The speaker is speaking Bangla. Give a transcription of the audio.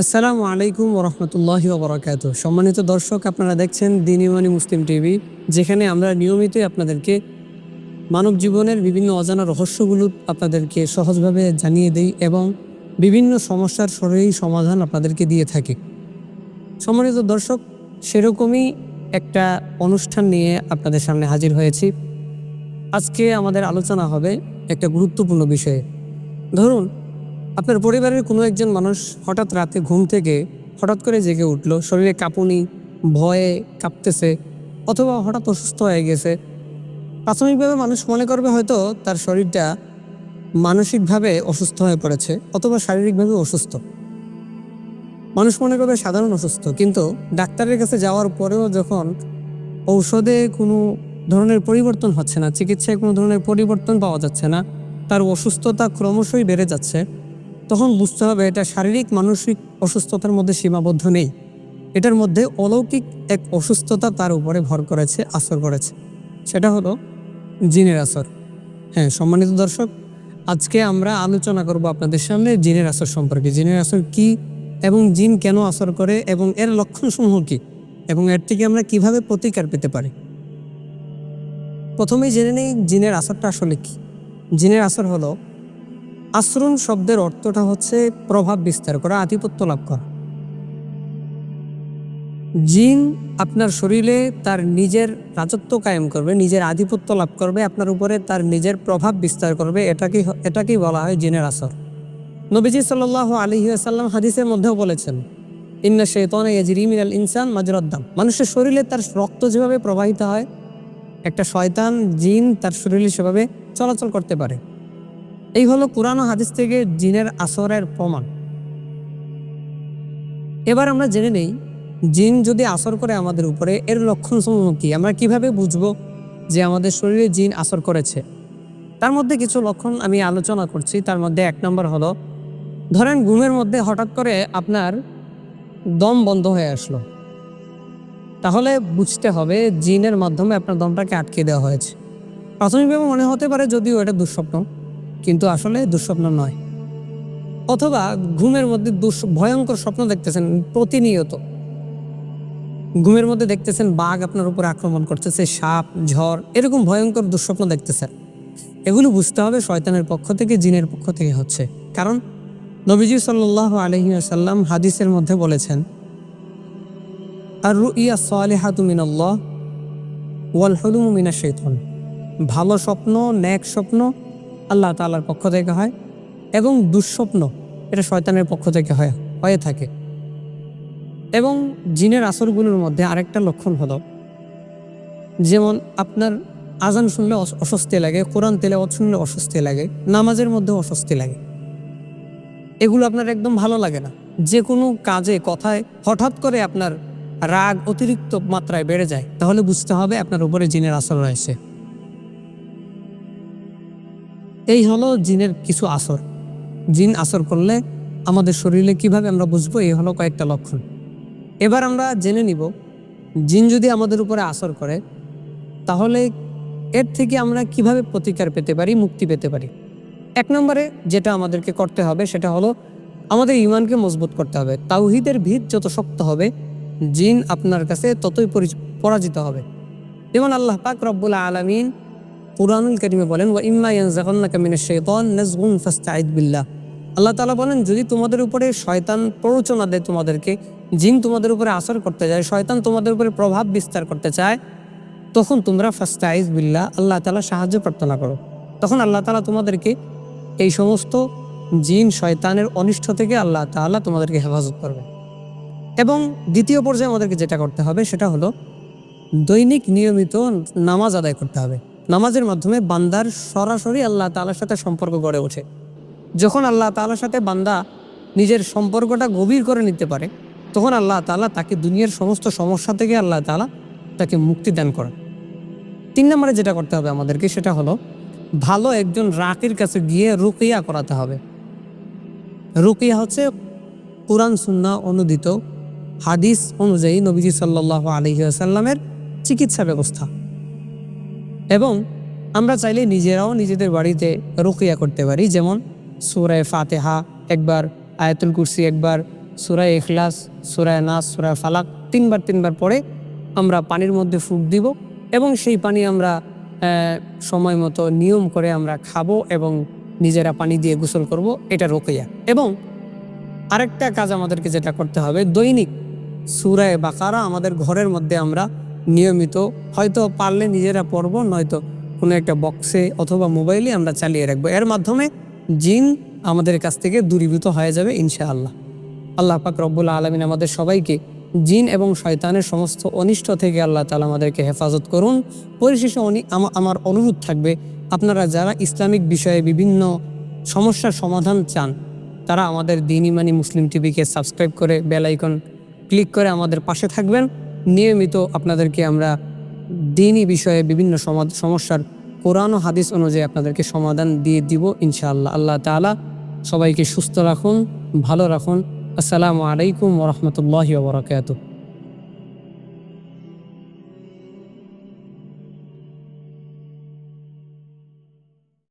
আসসালামু আলাইকুম ওরহমতুল্লাহ ওবরাকাত সম্মানিত দর্শক, আপনারা দেখছেন দিনিমানি মুসলিম টিভি, যেখানে আমরা নিয়মিতই আপনাদেরকে মানব জীবনের বিভিন্ন অজানা রহস্যগুলো আপনাদেরকে সহজভাবে জানিয়ে দেই এবং বিভিন্ন সমস্যার সরেই সমাধান আপনাদেরকে দিয়ে থাকি। সম্মানিত দর্শক, সেরকমই একটা অনুষ্ঠান নিয়ে আপনাদের সামনে হাজির হয়েছি। আজকে আমাদের আলোচনা হবে একটা গুরুত্বপূর্ণ বিষয়ে। ধরুন আপনার পরিবারের কোনো একজন মানুষ হঠাৎ রাতে ঘুম থেকে হঠাৎ করে জেগে উঠল, শরীরে কাঁপুনি, ভয়ে কাঁপতেছে অথবা হঠাৎ অসুস্থ হয়ে গেছে। প্রাথমিকভাবে মানুষ মনে করবে হয়তো তার শরীরটা মানসিকভাবে অসুস্থ হয়ে পড়েছে অথবা শারীরিকভাবে অসুস্থ। মানুষ মনে করবে সাধারণ অসুস্থ, কিন্তু ডাক্তারের কাছে যাওয়ার পরেও যখন ঔষধে কোনো ধরনের পরিবর্তন হচ্ছে না, চিকিৎসায় কোনো ধরনের পরিবর্তন পাওয়া যাচ্ছে না, তার অসুস্থতা ক্রমশই বেড়ে যাচ্ছে। তখন বুঝতে হবে এটা শারীরিক, মানসিক অসুস্থতার মধ্যে সীমাবদ্ধ নেই। এটার মধ্যে অলৌকিক এক অসুস্থতা তার উপরে ভর করেছে, আসর করেছে। সেটা হলো জিনের আসর। হ্যাঁ সম্মানিত দর্শক, আজকে আমরা আলোচনা করব আপনাদের সামনে জিনের আসর সম্পর্কে। জিনের আসর কি এবং জিন কেন আসর করে এবং এর লক্ষণসমূহ কি এবং এর থেকে আমরা কীভাবে প্রতিকার পেতে পারি? প্রথমেই জেনে নেই জিনের আসরটা আসলে কি। জিনের আসর হলো আশ্রণ শব্দের অর্থটা হচ্ছে প্রভাব বিস্তার করা, আধিপত্য লাভ করা। জিন আপনার শরীরে তার নিজের রাজত্ব কায়েম করবে, নিজের আধিপত্য লাভ করবে, আপনার উপরে তার নিজের প্রভাব বিস্তার করবে, এটাকেই এটাকেই বলা হয় জিনের আসর। নবীজি সাল্লাহ আলী আসাল্লাম হাদিসের মধ্যেও বলেছেন, ইন্না শেতনে ইয়াজরি মিনাল ইনসান মাজরদ্দাম মানুষের শরীরে তার রক্ত যেভাবে প্রবাহিত হয়, একটা শয়তান জিন তার শরীরে সেভাবে চলাচল করতে পারে। এই হলো কোরআন হাদিস থেকে জিনের আসরের প্রমাণ। এবার আমরা জেনে নেই, জিন যদি আসর করে আমাদের উপরে, এর লক্ষণ সমূহ কি? আমরা কীভাবে বুঝব যে আমাদের শরীরে জিন আসর করেছে? তার মধ্যে কিছু লক্ষণ আমি আলোচনা করছি। তার মধ্যে এক নম্বর হলো, ধরেন ঘুমের মধ্যে হঠাৎ করে আপনার দম বন্ধ হয়ে আসলো। তাহলে বুঝতে হবে জিনের মাধ্যমে আপনার দমটাকে আটকে দেওয়া হয়েছে। প্রাথমিকভাবে মনে হতে পারে যদিও এটা দুঃস্বপ্ন। কিন্তু আসলে দুঃস্বপ্ন নয়। অথবা ঘুমের মধ্যে ভয়ঙ্কর স্বপ্ন দেখতেছেন প্রতিনিয়ত। ঘুমের মধ্যে দেখতেছেন বাঘ আপনার উপর আক্রমণ করতেছে সাপ, ঝড়, এরকম ভয়ঙ্কর দুঃস্বপ্ন দেখতেছেন। এগুলো বুঝতে হবে শয়তানের পক্ষ থেকে, জিনের পক্ষ থেকে হচ্ছে। কারণ নবীজি সাল্লাহ আলহিসাল্লাম হাদিসের মধ্যে বলেছেন আর রু রুইয়া সালেহাতু মিনাল্লাহ ওয়াল হলুম মিনা শৈতন ভালো স্বপ্ন, ন্যাক স্বপ্ন আল্লাহ তালার পক্ষ থেকে হয় এবং দুঃস্বপ্ন এটা শয়তানের পক্ষ থেকে হয়, হয়ে থাকে। এবং জিনের আসরগুলোর মধ্যে আরেকটা লক্ষণ হলো, যেমন আপনার আজান শুনলে অস- অস্বস্তি লাগে, কোরআন তেলাওয়াত শুনলে অস্বস্তি লাগে, নামাজের মধ্যে অস্বস্তি লাগে। এগুলো আপনার একদম ভালো লাগে না। যে কোনো কাজে, কথায় হঠাৎ করে আপনার রাগ অতিরিক্ত মাত্রায় বেড়ে যায়, তাহলে বুঝতে হবে আপনার উপরে জিনের আসর রয়েছে। এই হলো জিনের কিছু আসর। জিন আসর করলে আমাদের শরীরে কীভাবে আমরা বুঝব, এই হলো কয়েকটা লক্ষণ। এবার আমরা জেনে নিব, জিন যদি আমাদের উপরে আসর করে, তাহলে এর থেকে আমরা কীভাবে প্রতিকার পেতে পারি, মুক্তি পেতে পারি? এক নম্বরে যেটা আমাদেরকে করতে হবে, সেটা হলো আমাদের ইমানকে মজবুত করতে হবে। তাওহিদের ভিত যত শক্ত হবে, জিন আপনার কাছে ততই পরি- পরাজিত হবে। যেমন আল্লাহ পাক রব্বুল আলমিন কুরআনুল করিমে বলেন, ওয়া ইম্মা ইয়ানজাগান্নাকা মিনাশ শাইতান নাজগুন ফাস্তাঈদ বিল্লাহ। আল্লাহ তাআলা বলেন, যদি তোমাদের উপরে শয়তান প্ররোচনা দেয় তোমাদেরকে, জিন তোমাদের উপরে আসর করতে যায়, শয়তান তোমাদের উপরে প্রভাব বিস্তার করতে চায়, তখন তোমরা ফাস্তাঈজ বিল্লাহ, আল্লাহ তাআলা সাহায্য প্রার্থনা করো। তখন আল্লাহ তাআলা তোমাদেরকে এই সমস্ত জিন শয়তানের অনিষ্ট থেকে আল্লাহ তাআলা তোমাদেরকে হেফাজত করবে। এবং দ্বিতীয় পর্যায়ে আমাদেরকে যেটা করতে হবে, সেটা হলো দৈনিক নিয়মিত নামাজ আদায় করতে হবে। নামাজের মাধ্যমে বান্দার সরাসরি আল্লাহ তাআলার সাথে সম্পর্ক গড়ে ওঠে। যখন আল্লাহ তাআলার সাথে বান্দা নিজের সম্পর্কটা গভীর করে নিতে পারে, তখন আল্লাহ তাআলা তাকে দুনিয়ার সমস্ত সমস্যা থেকে আল্লাহ তাআলা তাকে মুক্তি দান করেন। তিন নম্বরে যেটা করতে হবে আমাদেরকে সেটা হলো, ভালো একজন রাকির কাছে গিয়ে রুকিয়া করাতে হবে। রুকিয়া হচ্ছে কোরআন সুন্না অনুদিত হাদিস অনুযায়ী নবীজি সাল্লাহ আলহিহাসাল্লামের চিকিৎসা ব্যবস্থা। এবং আমরা চাইলে নিজেরাও নিজেদের বাড়িতে রুকিয়া করতে পারি। যেমন সুরায় ফাতেহা একবার, আয়াতুল কুরসি একবার, সুরায় এখলাস সুরায় নাস, সুরায় ফালাক তিনবার তিনবার পরে আমরা পানির মধ্যে ফুক দিব এবং সেই পানি আমরা সময় মতো নিয়ম করে আমরা খাব এবং নিজেরা পানি দিয়ে গোসল করব, এটা রোকেয়া। এবং আরেকটা কাজ আমাদেরকে যেটা করতে হবে, দৈনিক সুরায় বাকারা আমাদের ঘরের মধ্যে আমরা নিয়মিত। হয়তো পারলে নিজেরা পড়ব নয়তো কোনো একটা বক্সে অথবা মোবাইলে আমরা চালিয়ে রাখব। এর মাধ্যমে জিন আমাদের কাছ থেকে দূরীভূত হয়ে যাবে ইনশাআল্লাহ। আল্লাহ পাক রব্বুল আলমিন আমাদের সবাইকে জিন এবং শয়তানের সমস্ত অনিষ্ট থেকে আল্লাহ তালা আমাদেরকে হেফাজত করুন। পরিশেষে আমার অনুরোধ থাকবে, আপনারা যারা ইসলামিক বিষয়ে বিভিন্ন সমস্যার সমাধান চান, তারা আমাদের দিন ইমানি মুসলিম টিভিকে সাবস্ক্রাইব করে বেল আইকন ক্লিক করে আমাদের পাশে থাকবেন। নিয়মিত আপনাদেরকে আমরা দিনই বিষয়ে বিভিন্ন সমা- সমস্যার কোরআন ও হাদিস অনুযায়ী আপনাদেরকে সমাধান দিয়ে দিব, ইনশাআল্লাহ। আল্লাহ তালা সবাইকে সুস্থ রাখুন, ভালো রাখুন। আসসালামু আলাইকুম ওরহমতুল্লাহি ওবরাকাতুহ